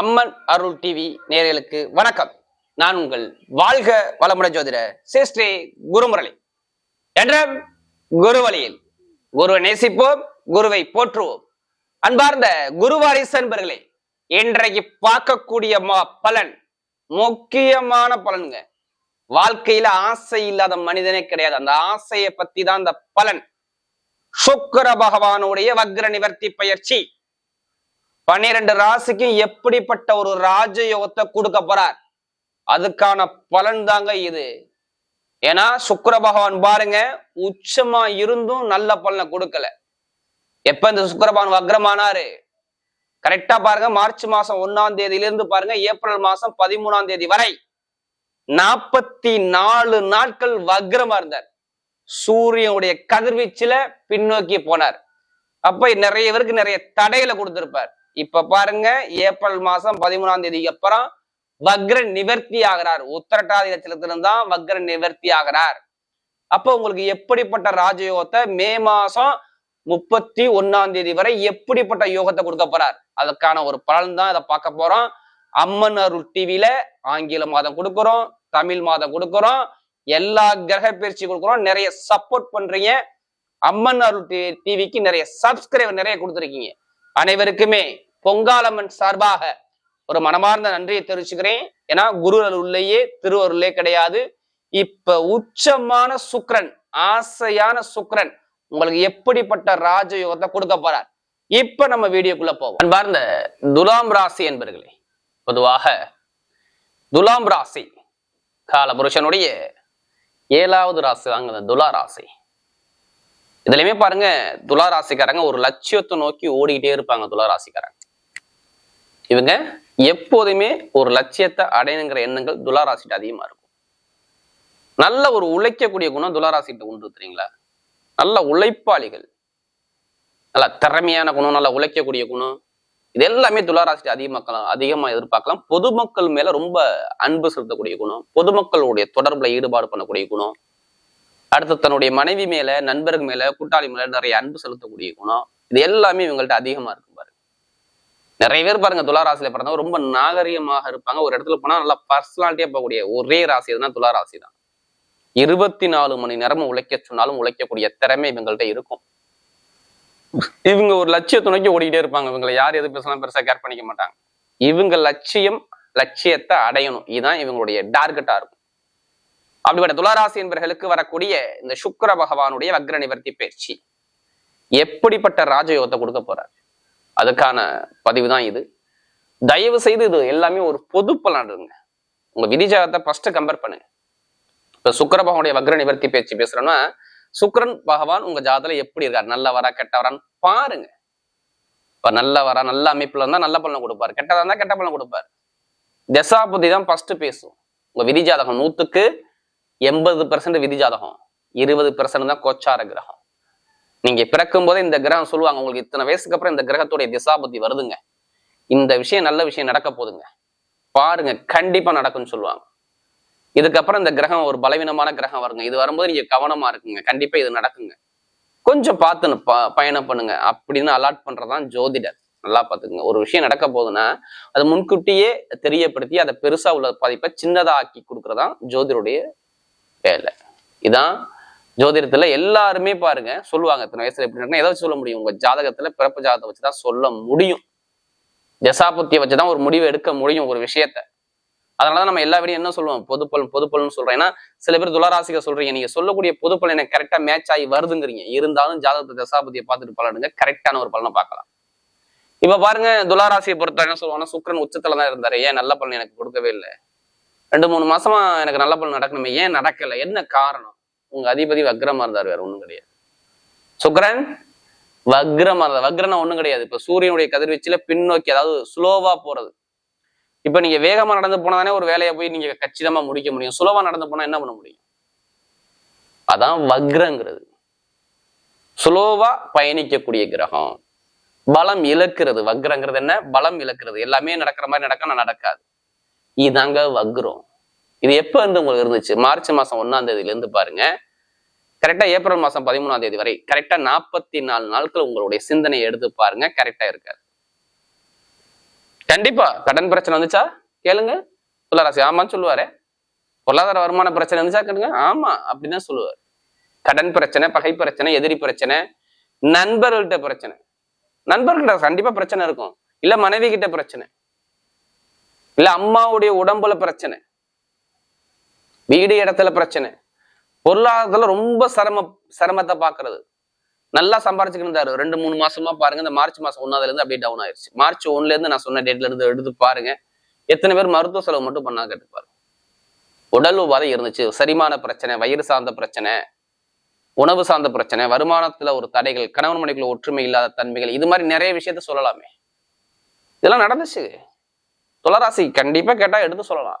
அம்மன் அருள் TV நேர்களுக்கு வணக்கம். நான் உங்கள் வாழ்க வளமுடன் ஜோதிட சிஸ்ரீ குருமுரளி. என்ற குருவழியில் குருவை நேசிப்போம் குருவை போற்றுவோம். அன்பார்ந்த குருவாரிசு அன்பர்களே இன்றைக்கு பார்க்கக்கூடிய மா- பலன் முக்கியமான பலனுங்க. வாழ்க்கையில ஆசை இல்லாத மனிதனே கிடையாது. அந்த ஆசையை பத்தி தான் அந்த பலன். சுக்கர பகவானுடைய வக்ர நிவர்த்தி பயிற்சி. பன்னிரண்டு ராசிக்கும் எப்படிப்பட்ட ஒரு ராஜயோகத்தை கொடுக்க போறார்? அதுக்கான பலன் தாங்க இது. ஏன்னா சுக்கர பகவான் பாருங்க உச்சமா இருந்தும் நல்ல பலனை கொடுக்கல. எப்ப இந்த சுக்கர பகவான் வக்ரமானாரு? கரெக்டா பாருங்க மார்ச் மாசம் ஒன்னாம் தேதியில இருந்து பாருங்க ஏப்ரல் மாசம் பதிமூணாம் தேதி வரை நாற்பத்தி நாலு நாட்கள் வக்ரமா இருந்தார். சூரியனுடைய கதிர்வீச்சுல பின்னோக்கி போனார். அப்ப நிறைய பேருக்கு நிறைய தடைகளை கொடுத்திருப்பார். இப்ப பாருங்க ஏப்ரல் மாசம் பதிமூணாம் தேதிக்கு அப்புறம் வக்ர நிவர்த்தி ஆகிறார். உத்தரட்டாதி நட்சத்திரத்திலிருந்து தான் வக்ர நிவர்த்தி ஆகிறார். அப்ப உங்களுக்கு எப்படிப்பட்ட ராஜயோகத்தை மே மாசம் முப்பத்தி ஒன்னாம் தேதி வரை எப்படிப்பட்ட யோகத்தை கொடுக்க போறார்? அதுக்கான ஒரு பலன் தான் இதை பார்க்க போறோம். அம்மன் அருள் டிவில ஆங்கில மாதம் கொடுக்குறோம் தமிழ் மாதம் கொடுக்குறோம் எல்லா கிரக பயிற்சி கொடுக்குறோம். நிறைய சப்போர்ட் பண்றீங்க. அம்மன் அருள் டிவிக்கு நிறைய சப்ஸ்கிரைபர் நிறைய கொடுத்துருக்கீங்க. அனைவருக்குமே பொங்காலம்மன் சார்பாக ஒரு மனமார்ந்த நன்றியை தெரிவிச்சுக்கிறேன். ஏன்னா குரு அருள்லேயே திருவருளே கிடையாது. இப்ப உச்சமான சுக்ரன் ஆசையான சுக்ரன் உங்களுக்கு எப்படிப்பட்ட ராஜயோகத்தை கொடுக்க போறார்? இப்ப நம்ம வீடியோக்குள்ள போவோம். அன்பார்ந்த துலாம் ராசி என்பர்களே பொதுவாக துலாம் ராசி காலபுருஷனுடைய ஏழாவது ராசி தாங்க துலா ராசி. இதுலயுமே பாருங்க துலா ராசிக்காரங்க ஒரு லட்சியத்தை நோக்கி ஓடிக்கிட்டே இருப்பாங்க துலா ராசிக்காரங்க இவங்க எப்போதுமே ஒரு லட்சியத்தை அடையணுங்கிற எண்ணங்கள் துலாராசிட்ட அதிகமா இருக்கும். நல்ல ஒரு உழைக்கக்கூடிய குணம் துலா ராசிட்ட உண்டு தெரியுங்களா? நல்ல உழைப்பாளிகள். நல்ல திறமையான குணம் நல்ல உழைக்கக்கூடிய குணம். இது எல்லாமே துளாராசிட்டு அதிகமாக்கலாம் அதிகமா எதிர்பார்க்கலாம். பொதுமக்கள் மேல ரொம்ப அன்பு செலுத்தக்கூடிய குணம். பொதுமக்களுடைய தொடர்புல ஈடுபாடு பண்ணக்கூடிய குணம். அடுத்து தன்னுடைய மனைவி மேல நண்பர்கள் மேல கூட்டாளி மேல நிறைய அன்பு செலுத்தக்கூடிய குணம். இது எல்லாமே இவங்கள்ட்ட அதிகமா இருக்கும் பாருங்க. நிறைய பேர் பாருங்க துளாராசியில பிறந்தவங்க ரொம்ப நாகரிகமாக இருப்பாங்க. ஒரு இடத்துல போனா நல்லா பர்சனாலிட்டியா போகக்கூடிய ஒரே ராசி எதுனா துளாராசி தான். இருபத்தி நாலு மணி நேரமும் உழைக்க சொன்னாலும் உழைக்கக்கூடிய திறமை இவங்கள்ட்ட இருக்கும். இவங்க ஒரு லட்சிய துணைக்கு ஓடிக்கிட்டே இருப்பாங்க. இவங்களை யார் எது பேசலாம் பெருசா கேர் பண்ணிக்க மாட்டாங்க. இவங்க லட்சியம் லட்சியத்தை அடையணும். இதுதான் இவங்களுடைய டார்கெட்டா இருக்கும். அப்படிப்பட்ட துளாராசி என்பவர்களுக்கு வரக்கூடிய இந்த சுக்கிர பகவானுடைய வக்ர நிவர்த்தி பயிற்சி. எப்படிப்பட்ட ராஜயோகத்தை கொடுக்க போறாரு? அதுக்கான பதிவு தான் இது. தயவு செய்து இது எல்லாமே ஒரு பொது பலனுங்க உங்க விதிஜாகத்தை ஃபர்ஸ்ட் கம்பேர் பண்ணுங்க. இப்ப சுக்கர பகவானுடைய வக்ர நிவர்த்தி பேச்சு பேசுறோம்னா சுக்கரன் பகவான் உங்க ஜாதத்துல எப்படி இருக்கார்? நல்லவரா கெட்டவரான்னு பாருங்க. இப்ப நல்லவரா நல்ல அமைப்புல இருந்தா நல்ல பலனை கொடுப்பாரு. கெட்டதா இருந்தா கெட்ட பலனை கொடுப்பாரு. தசாபுத்தி தான் ஃபர்ஸ்ட் பேசும். உங்க விதி ஜாதகம் நூத்துக்கு எண்பது பெர்சன்ட் விதி ஜாதகம் இருபது பெர்சன்ட் தான் கோச்சார கிரகம். நீங்க பிறக்கும் போதே இந்த கிரகம் சொல்லுவாங்க உங்களுக்கு இத்தனை வயசுக்கு அப்புறம் இந்த கிரகத்துடைய திசாபுத்தி வருதுங்க. இந்த விஷயம் நல்ல விஷயம் நடக்க போகுதுங்க. பாருங்க கண்டிப்பா நடக்கும்னு சொல்லுவாங்க. இதுக்கப்புறம் இந்த கிரகம் ஒரு பலவீனமான கிரகம் வருங்க. இது வரும்போது நீங்க கவனமா இருக்குங்க. கண்டிப்பா இது நடக்குங்க. கொஞ்சம் பார்த்து ப- பயணம் பண்ணுங்க. அப்படின்னு அலாட் பண்றதுதான் ஜோதிடர். நல்லா பார்த்துக்குங்க. ஒரு விஷயம் நடக்க போகுதுன்னா அதை முன்கூட்டியே தெரியப்படுத்தி அதை பெருசா உள்ள பாதிப்பை சின்னதா ஆக்கி கொடுக்கறதான் ஜோதிடருடைய வேலை இதான் ஜோதிடத்துல எல்லாருமே பாருங்க சொல்லுவாங்க. இத்தனை வயசுல எப்படி நடக்கும் எதை சொல்ல முடியும்? உங்க ஜாதகத்துல பிறப்பு ஜாதகத்தை வச்சுதான் சொல்ல முடியும். தசாபுத்தியை வச்சுதான் ஒரு முடிவு எடுக்க முடியும் ஒரு விஷயத்த. அதனாலதான் நம்ம எல்லா வீடியும் என்ன சொல்லுவோம்? பொதுப்பல் பொதுப்பல்னு சொல்றேன் ஏன்னா சில பேர் துளாராசிக சொல்றீங்க. நீங்க சொல்லக்கூடிய பொதுப்பல் எனக்கு கரெக்டா மேட்ச் ஆகி வருதுங்கிறீங்க. இருந்தாலும் ஜாதகத்தை தசாபதியை பார்த்துட்டு பலனுங்க கரெக்டான ஒரு பலனை பார்க்கலாம். இப்ப பாருங்க துளாராசியை பொறுத்த என்ன சொல்லுவாங்கன்னா சுக்கிரன் உச்சத்துல தான் இருந்தாரு. ஏன்? நல்ல பலன் எனக்கு கொடுக்கவே இல்லை. ரெண்டு மூணு மாசமா எனக்கு நல்ல பலன் நடக்கணுமே. ஏன் நடக்கல? என்ன காரணம்? உங்க அதிபதி வக்ரமா இருந்தார் வேற ஒண்ணும் கிடையாது. சுக்ரன் வக்ரமா இருந்தார் வக்ரனா ஒண்ணும் கிடையாது. இப்ப சூரியனுடைய கதிர்வீச்சுல பின்னோக்கி அதாவது ஸ்லோவா போறது. இப்ப நீங்க வேகமா நடந்து போனாதானே ஒரு வேலையை போய் நீங்க கச்சிதமா முடிக்க முடியும். சுலவா நடந்து போனா என்ன பண்ண முடியும்? அதான் வக்ரங்கிறது. ஸ்லோவா பயணிக்கக்கூடிய கிரகம். பலம் இழக்கிறது. வக்ரங்கிறது என்ன? பலம் இழக்கிறது. எல்லாமே நடக்கிற மாதிரி நடக்க? நடக்காது. இதாங்க வக்ரம். இது எப்ப இருந்து உங்களுக்கு இருந்துச்சு? மார்ச் மாசம் ஒன்றாம் தேதியிலேருந்து பாருங்க. கரெக்டா ஏப்ரல் மாசம் பதிமூணாம் தேதி வரை. கரெக்டா நாற்பத்தி நாலு நாட்கள் உங்களுடைய சிந்தனையை எடுத்து பாருங்க. கரெக்டா இருக்காது. கண்டிப்பா. கடன் பிரச்சனை வந்துச்சா? கேளுங்க. துளராசி ஆமான்னு சொல்லுவாரு. பொருளாதார வருமான பிரச்சனை இருந்துச்சா கேளுங்க. ஆமா அப்படின்னு தான் சொல்லுவார். கடன் பிரச்சனை பகை பிரச்சனை எதிரி பிரச்சனை நண்பர்கள்ட்ட பிரச்சனை. நண்பர்கள்ட்ட கண்டிப்பா பிரச்சனை இருக்கும். இல்ல மனைவி கிட்ட பிரச்சனை. இல்ல அம்மாவுடைய உடம்புல பிரச்சனை. வீடு இடத்துல பிரச்சனை. பொருளாதாரத்துல ரொம்ப சிரம சிரமத்தை பாக்குறது நல்லா சம்பாரிச்சுக்கிட்டு இருந்தாரு. ரெண்டு மூணு மாசமா பாருங்க இந்த மார்ச் மாசம் ஒன்னாவதுல இருந்து அப்படியே டவுன் ஆயிருச்சு. மார்ச் ஒன்னுல இருந்து நான் சொன்ன டேட்ல இருந்து எடுத்து பாருங்க. எத்தனை பேர் மருத்துவ செலவு மட்டும் பண்ணா கேட்டு பாருங்க உடல் உபாதை இருந்துச்சு. சரிமான பிரச்சனை வயிறு சார்ந்த பிரச்சனை உணவு சார்ந்த பிரச்சனை வருமானத்துல ஒரு தடைகள் கணவன் மனைக்குள்ள ஒற்றுமை இல்லாத தன்மைகள் இது மாதிரி நிறைய விஷயத்த சொல்லலாமே. இதெல்லாம் நடந்துச்சு. துளராசி கண்டிப்பா கேட்டா எடுத்து சொல்லலாம்.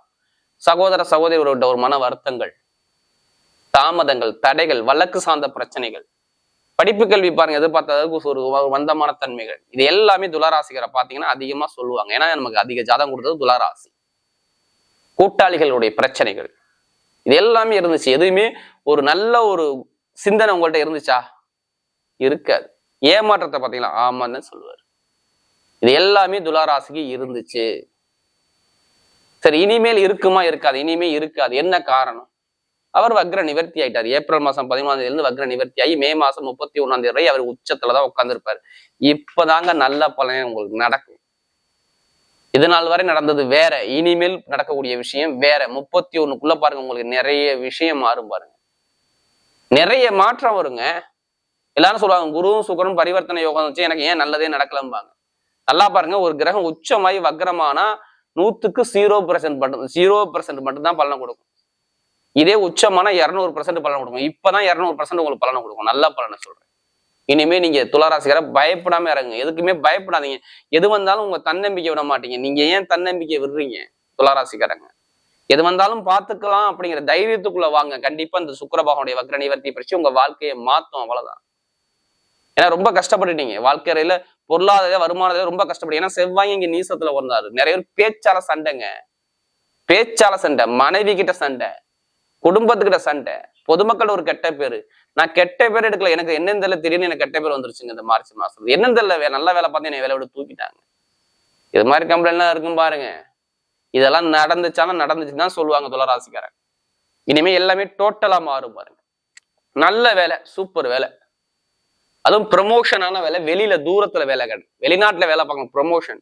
சகோதர சகோதரியோட ஒரு மன வருத்தங்கள் தாமதங்கள் தடைகள் வழக்கு சார்ந்த பிரச்சனைகள். படிப்பு கல்வி பாருங்க எதிர்பார்த்த அளவுக்கு ஒரு வந்தமான மந்தமான தன்மைகள். இது எல்லாமே துளராசிகரை பார்த்தீங்கன்னா அதிகமா சொல்லுவாங்க. ஏன்னா நமக்கு அதிக ஜாதகம் கொடுத்தது துளராசி. கூட்டாளிகளுடைய பிரச்சனைகள். இது எல்லாமே இருந்துச்சு. எதுவுமே ஒரு நல்ல ஒரு சிந்தனை உங்கள்கிட்ட இருந்துச்சா? இருக்காது. ஏமாற்றத்தை பார்த்தீங்களா ஆமான்னு சொல்லுவார். இது எல்லாமே துளாராசிக்கு இருந்துச்சு. சரி இனிமேல் இருக்குமா இருக்காது இனிமேல் இருக்காது என்ன காரணம்? அவர் வக்ர நிவர்த்தி ஆயிட்டார். ஏப்ரல் மாசம் பதிமூணாம் தேதியிலிருந்து வக்ர நிவர்த்தி ஆகி மே மாசம் முப்பத்தி ஒன்னாம் தேதி வரை அவர் உச்சத்துலதான் உட்கார்ந்துருப்பாரு. இப்பதாங்க நல்ல பலன் உங்களுக்கு நடக்கும். இது நாள் வரை நடந்தது வேற இனிமேல் நடக்கக்கூடிய விஷயம் வேற. முப்பத்தி ஒண்ணுக்குள்ள பாருங்க உங்களுக்கு நிறைய விஷயம் மாறும் பாருங்க. நிறைய மாற்றம் வருங்க. எல்லாரும் சொல்லுவாங்க குருவும் சுகரும் பரிவர்த்தனை யோகம் வச்சு எனக்கு ஏன் நல்லதே நடக்கலம்பாங்க. நல்லா பாருங்க ஒரு கிரகம் உச்சமாயி வக்ரமானா நூத்துக்கு ஜீரோ பர்சன்ட் மட்டும் ஜீரோ பர்சன்ட் மட்டும் தான் பலனை கொடுக்கும். இதே உச்சமான இரநூறு பர்சன்ட் பலனை கொடுக்கும். இப்பதான் இரநூறு பர்சன்ட் உங்களுக்கு பலனை கொடுக்கும். நல்ல பலனை சொல்றேன். இனிமே நீங்க துளாராசிக்கார பயப்படாம இறங்குங்க. எதுக்குமே பயப்படாதீங்க. எது வந்தாலும் உங்க தன்னம்பிக்கை விட மாட்டீங்க. நீங்க ஏன் தன்னம்பிக்கை விடுறீங்க? துளாராசிக்காரங்க. எது வந்தாலும் பார்த்துக்கலாம் அப்படிங்கிற தைரியத்துக்குள்ள வாங்க. கண்டிப்பா இந்த சுக்கரபாகனுடைய வக்ர நிவர்த்தி பற்றி உங்க வாழ்க்கையை மாத்தும். அவ்வளவுதான். ஏன்னா ரொம்ப கஷ்டப்பட்டுட்டீங்க. வாழ்க்கையில பொருளாதார வருமானத்துல ரொம்ப கஷ்டப்பட்டு ஏன்னா செவ்வாய் இங்க நீசத்துல வந்தாரு நிறைய பேர் பேச்சால சண்டைங்க. பேச்சால சண்டை மனைவி கிட்ட சண்டை குடும்பத்துக்கிட்ட சண்டை. பொதுமக்கள் ஒரு கெட்ட பேரு. நான் கெட்ட பேர் எடுக்கல. எனக்கு என்னன்னு தெரியல. திடீர்னு எனக்கு கெட்ட பேர் வந்துருச்சுங்க இந்த மார்ச் மாசம் என்னன்னு தெரியல. நல்ல வேலை பார்த்து என்னை வேலை விட்டு தூக்கிட்டாங்க. இது மாதிரி கம்ப்ளைண்ட்லாம் இருக்கும் பாருங்க. இதெல்லாம் நடந்துச்சாலும் நடந்துச்சுன்னு தான் சொல்லுவாங்க துளராசிக்காரன் இனிமே எல்லாமே டோட்டலா மாறும் பாருங்க. நல்ல வேலை சூப்பர் வேலை. அதுவும் ப்ரமோஷனான வேலை வெளியில தூரத்துல வேலை கிடையாது வெளிநாட்டுல வேலை பார்க்கணும் ப்ரொமோஷன்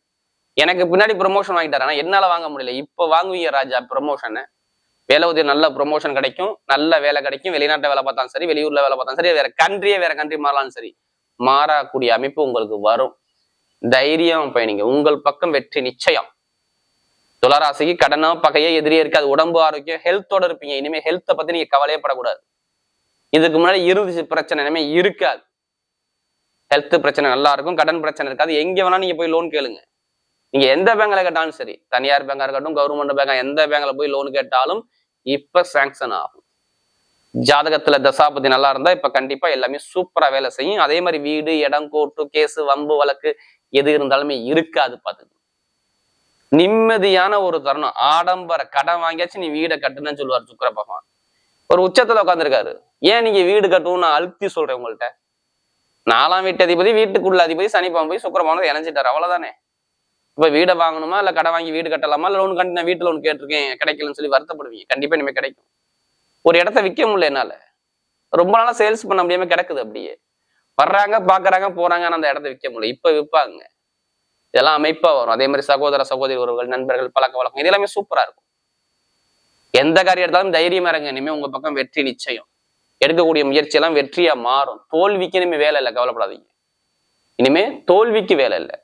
எனக்கு பின்னாடி ப்ரமோஷன் வாங்கிட்டாரு. ஆனா என்னால வாங்க முடியல. இப்ப வாங்குவீங்க ராஜா ப்ரமோஷனை வேலை உதவி நல்ல ப்ரொமோஷன் கிடைக்கும். நல்ல வேலை கிடைக்கும். வெளிநாட்டில் வேலை பார்த்தாலும் சரி வெளியூர்ல வேலை பார்த்தாலும் சரி வேற கண்ட்ரியே வேற கண்ட்ரி மாறலாம் சரி மாறக்கூடிய அமைப்பு உங்களுக்கு வரும். தைரியம் பயணிங்க உங்கள் பக்கம் வெற்றி நிச்சயம். துளராசிக்கு கடனோ பகையோ எதிரியே இருக்காது. உடம்பு ஆரோக்கியம் ஹெல்த்தோட இருப்பீங்க. இனிமே ஹெல்த்தை பத்தி நீங்க கவலையப்படக்கூடாது. இதுக்கு முன்னாடி இருந்துச்சு பிரச்சனை இனிமே இருக்காது. ஹெல்த் பிரச்சனை நல்லா இருக்கும் கடன் பிரச்சனை இருக்காது. எங்கே வேணாலும் நீங்கள் போய் லோன் கேளுங்க. நீங்க எந்த பேங்க்ல கேட்டாலும் சரி தனியார் பேங்காக இருக்கட்டும் கவர்மெண்ட் பேங்காக எந்த பேங்க்ல போய் லோன் கேட்டாலும் இப்போ சாங்ஷன் ஆகும். ஜாதகத்துல தசாபதி நல்லா இருந்தா இப்ப கண்டிப்பா எல்லாமே சூப்பரா வேலை செய்யும். அதே மாதிரி வீடு இடம் கோட்டு கேஸு வம்பு வழக்கு எது இருந்தாலுமே இருக்காது பார்த்துக்கு. நிம்மதியான ஒரு தருணம். ஆடம்பர கடன் வாங்கியாச்சு நீ வீடை கட்டுன்னு சொல்லுவார் சுக்கர பகவான். ஒரு உச்சத்துல உட்காந்துருக்காரு ஏன் நீங்க வீடு கட்டணும்னு நான் அழுத்தி சொல்றேன் உங்கள்கிட்ட நாலாம் வீட்டு அதிபதி வீட்டுக்குள்ள அதிபதி சனிப்பான் போய் சுக்கரபானதை இணைஞ்சிட்டார். அவ்வளவுதானே? இப்ப வீடை வாங்கணுமா இல்ல கடை வாங்கி வீடு கட்டலாமா இல்ல லோன் கண்டி நான் வீட்டு லோன் கேட்டிருக்கேன் கிடைக்கலன்னு சொல்லி வருத்தப்படுவீங்க. கண்டிப்பா இனிமே கிடைக்கும். ஒரு இடத்த விற்க முடியல என்னால. ரொம்ப நாளா சேல்ஸ் பண்ண முடியாம கிடக்குது அப்படியே. வர்றாங்க பாக்குறாங்க போறாங்க அந்த இடத்த விற்க முடியல. இப்ப விற்பாங்க. இதெல்லாம் அமைப்பா வரும். அதே மாதிரி சகோதர சகோதரி உறவுகள் நண்பர்கள் பழக்க வழக்கம் இது எல்லாமே சூப்பரா இருக்கும். எந்த காரியம் எடுத்தாலும் தைரியமா இருங்க. இனிமே உங்க பக்கம் வெற்றி நிச்சயம். எடுக்கக்கூடிய முயற்சி எல்லாம் வெற்றியா மாறும். தோல்விக்கு இனிமே வேலை இல்லை கவலைப்படாதீங்க. இனிமே தோல்விக்கு வேலை இல்லை.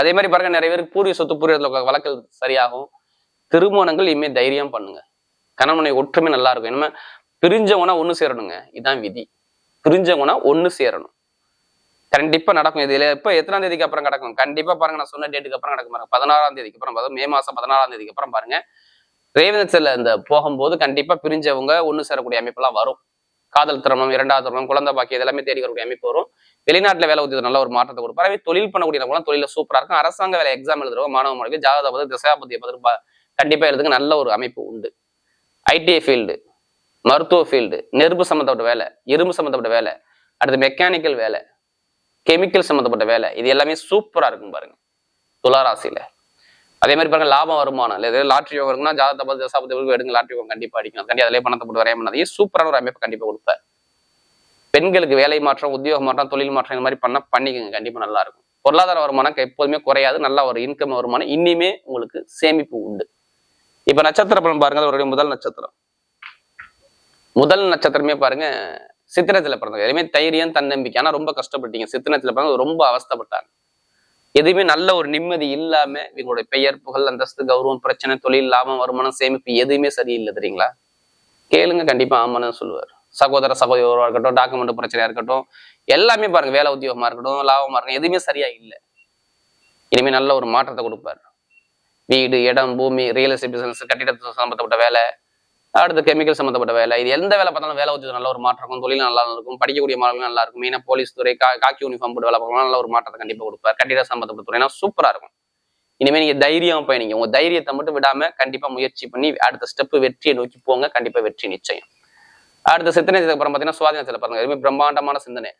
அதே மாதிரி பாருங்க நிறைய பேருக்கு பூர்வீக சொத்து பூர்வீகத்துல வழக்கு சரியாகும். திருமணங்கள் இனிமே தைரியம் பண்ணுங்க. கணவனை ஒற்றுமை நல்லா இருக்கும். இனிமே பிரிஞ்சவனா ஒண்ணு சேரணுங்க. இதான் விதி. பிரிஞ்சவனா ஒண்ணு சேரணும். கண்டிப்பா நடக்கும். இதுல இப்ப எத்தனாம் தேதிக்கு அப்புறம் நடக்கும்? கண்டிப்பா பாருங்க நான் சொன்ன டேட்டுக்கு அப்புறம் நடக்கும் பாருங்க. பதினாறாம் தேதிக்கு அப்புறம் அதாவது மே மாசம் பதினாறாம் தேதிக்கு அப்புறம் பாருங்க. ரேவனத்துல இந்த போகும்போது கண்டிப்பா பிரிஞ்சவங்க ஒண்ணு சேரக்கூடிய அமைப்பெல்லாம் வரும். காதல் திருமணம் இரண்டாவது திருமணம் குழந்தை பாக்கி இதெல்லாமே தேடி வரக்கூடிய அமைப்பு வரும். வெளிநாட்டில் வேலை உதவி நல்ல ஒரு மாற்றத்தை கொடுப்பாரு தொழில் பண்ணக்கூடிய தொழில சூப்பராக இருக்கும். அரசாங்க வேலை எக்ஸாம் எழுதுறவங்க மாணவ மாணவிக்கு ஜாதகபதி திசையாபதியை பதில் கண்டிப்பாக எழுதுங்க நல்ல ஒரு அமைப்பு உண்டு. ஐடிஐ ஃபீல்டு மருத்துவ ஃபீல்டு நெருப்பு சம்மந்தப்பட்ட வேலை இரும்பு சம்மந்தப்பட்ட வேலை அடுத்து மெக்கானிக்கல் வேலை கெமிக்கல் சம்மந்தப்பட்ட வேலை இது எல்லாமே சூப்பரா இருக்கும் பாருங்க. துளாராசியில் அதே மாதிரி பாருங்க லாபம் வருமானம் இல்லை ஏதாவது லாட்ரி யோகம் இருக்குன்னா ஜாதகத்தை பார்த்து தசாபதி எடுங்க லாட்ரி யோகம் கண்டிப்பா அடிக்கணும். கண்டி அதிலே பணத்தை போட்டு வரைய பண்ணாதீங்க சூப்பரான ஒரு அமைப்பு கண்டிப்பாக கொடுப்பேன் பெண்களுக்கு வேலை மாற்றம் உத்தியோக மாற்றம் தொழில் மாற்றம் இந்த மாதிரி பண்ணால் பண்ணிக்கோங்க. கண்டிப்பா நல்லா இருக்கும். பொருளாதார வருமானம் எப்போதுமே குறையாது. நல்ல ஒரு இன்கம் வருமானம் இனிமே உங்களுக்கு சேமிப்பு உண்டு. இப்ப நட்சத்திர பலன் பாருங்க அவருடைய முதல் நட்சத்திரம். முதல் நட்சத்திரமே பாருங்க சித்திரத்தில் பிறந்தவங்க. எதுவுமே தைரியம் தன்னம்பிக்கை. ஆனா ரொம்ப கஷ்டப்பட்டீங்க. சித்திரத்துல பிறந்தவங்க ரொம்ப அவஸ்தப்பட்டாங்க. எதுவுமே நல்ல ஒரு நிம்மதி இல்லாம இவங்களுடைய பெயர் புகழ் அந்தஸ்து கௌரவம் பிரச்சனை தொழில் லாபம் வருமானம் சேமிப்பு எதுவுமே சரியில்லை தெரியுங்களா? கேளுங்க கண்டிப்பா ஆமான்னு சொல்லுவார். சகோதர சகோதரவா இருக்கட்டும் டாக்குமெண்ட் பிரச்சனையா இருக்கட்டும் எல்லாமே பாருங்க வேலை உத்தியோகமா இருக்கட்டும் லாபமா இருக்கட்டும் எதுவுமே சரியா இல்லை. இனிமே நல்ல ஒரு மாற்றத்தை கொடுப்பார். வீடு இடம் பூமி ரியல் எஸ்டேட் பிசினஸ் கட்டிடத்து சம்பந்தப்பட்ட வேலை அடுத்து கெமிக்கல் சம்பந்தப்பட்ட வேலை. இது எந்த வேலை பார்த்தாலும் வேலை உத்தியோகம் நல்ல ஒரு மாற்றம் இருக்கும். தொழில் நல்லா இருக்கும். படிக்கக்கூடிய மாணவர்கள் நல்லா இருக்கும். மெயினாக போலீஸ் துறை கா காக்கி யூனிஃபார்ம் போட்டு வேலை பார்க்கலாம் நல்ல ஒரு மாற்றத்தை கண்டிப்பாக கொடுப்பார். கட்டிட சம்மந்தப்பட்ட துறைனா சூப்பராக இருக்கும். இனிமே நீங்க தைரியம் பயணிங்க. உங்க தைரியத்தை மட்டும் விடாம கண்டிப்பா முயற்சி பண்ணி அடுத்த ஸ்டெப் வெற்றியை நோக்கி போங்க. கண்டிப்பா வெற்றி நிச்சயம். அடுத்த சித்தனை அப்புறம் பாத்தீங்கன்னா சுவாதினத்தில் பாருங்க. எதுவுமே பிரம்மாண்டமான சிந்தனை.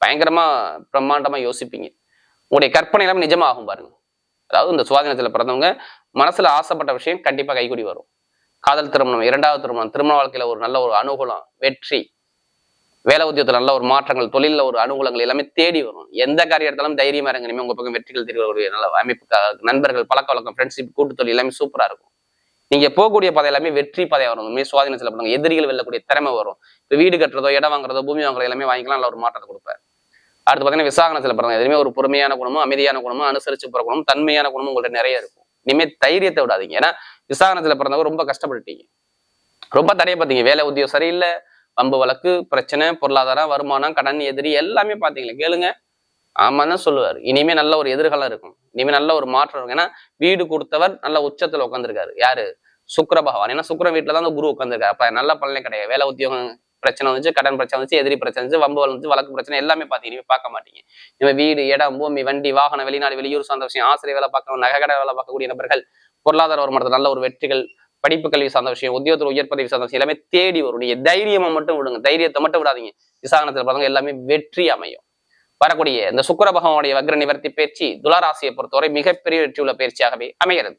பயங்கரமா பிரம்மாண்டமா யோசிப்பீங்க. உங்களுடைய கற்பனை எல்லாமே நிஜமாகும் பாருங்க. அதாவது இந்த சுவாதினத்தில் பிறந்தவங்க மனசுல ஆசைப்பட்ட விஷயம் கண்டிப்பா கைகூடி வரும். காதல் திருமணம் இரண்டாவது திருமணம் திருமண வாழ்க்கையில ஒரு நல்ல ஒரு அனுகூலம் வெற்றி வேலை உத்தியத்தில் நல்ல ஒரு மாற்றங்கள் தொழிலில் ஒரு அனுகூலங்கள் எல்லாமே தேடி வரும். எந்த காரியம் எடுத்தாலும் தைரியமா இருங்க. இனிமேல் உங்க பக்கம் வெற்றிகள் தெரிய வரக்கூடிய நல்ல அமைப்பு நண்பர்கள் பழக்க வழக்கம் ஃப்ரெண்ட்ஷிப் கூட்டு தொழில் எல்லாமே சூப்பரா இருக்கும். நீங்க போகக்கூடிய பாதை எல்லாமே வெற்றி பாதையா வரும். உண்மையை சுவாதீனத்துல செல்லப்படுங்க எதிரிகள் வெல்லக்கூடிய திறமை வரும். இப்போ வீடு கட்டுறதோ இடம் வாங்குறதோ பூமி வாங்குறதோ எல்லாமே வாங்கிக்கலாம். நல்ல ஒரு மாற்றத்தை கொடுப்பாரு. அடுத்து பார்த்தீங்கன்னா விசாகனத்துல பிறந்த எதுவுமே ஒரு பொறுமையான குணமும் அமைதியான குணமும் அனுசரிச்சு போகிற குணமும் தன்மையான குணமும் உங்கள்கிட்ட நிறைய இருக்கும். இனிமே தைரியத்தை விடாதீங்க. ஏன்னா விசாரணத்துல பிறந்தவங்க ரொம்ப கஷ்டப்பட்டுட்டீங்க. ரொம்ப தடைய பார்த்தீங்க வேலை உத்தியோகம் சரியில்லை. வம்பு வழக்கு பிரச்சனை பொருளாதாரம் வருமானம் கடன் எதிரி எல்லாமே பார்த்தீங்களா கேளுங்க. ஆமான்னு தான் சொல்லுவார். இனிமே நல்ல ஒரு எதிர்காலம் இருக்கும். இனிமே நல்ல ஒரு மாற்றம் இருக்கும். ஏன்னா வீடு கொடுத்தவர் நல்ல உச்சத்துல உட்காந்துருக்காரு யாரு? சுக்கர பகவான் ஏன்னா சுக்கிர வீட்டில் தான் அந்த குரு உட்காந்துருக்காரு அப்ப நல்ல பலனே கிடையாது. வேலை உத்தியோகம் பிரச்சனை வந்துச்சு கடன் பிரச்சனை வந்துச்சு எதிரி பிரச்சனை வந்துச்சு வம்பு வந்துச்சு வழக்கு பிரச்சனை எல்லாமே பார்த்தீங்க பார்க்க மாட்டீங்க. இனிமே வீடு இடம் பூமி வண்டி வாகனம் வெளிநாடு வெளியூர் சார்ந்த விஷயம் ஆசிரியர் வேலை பார்க்கணும் நகை கடை வேலை பார்க்கக்கூடிய நபர்கள் பொருளாதார வருமானத்தில் நல்ல ஒரு வெற்றிகள் படிப்பு கல்வி சார்ந்த விஷயம் உத்தியோகத்தில் உயர் பதவி சார்ந்த விஷயம் எல்லாமே தேடி வரும். நீங்க தைரியமா மட்டும் விடுங்க. தைரியத்தை மட்டும் விடாதீங்க. விசாகனத்தில் பார்த்தவங்க எல்லாமே வெற்றி அமையும். வரக்கூடிய இந்த சுக்கர பகவானுடைய வக்ர நிவர்த்தி பயிற்சி துளாராசியை பொறுத்தவரை மிகப்பெரிய வெற்றியுள்ள பயிற்சியாகவே அமைகிறது.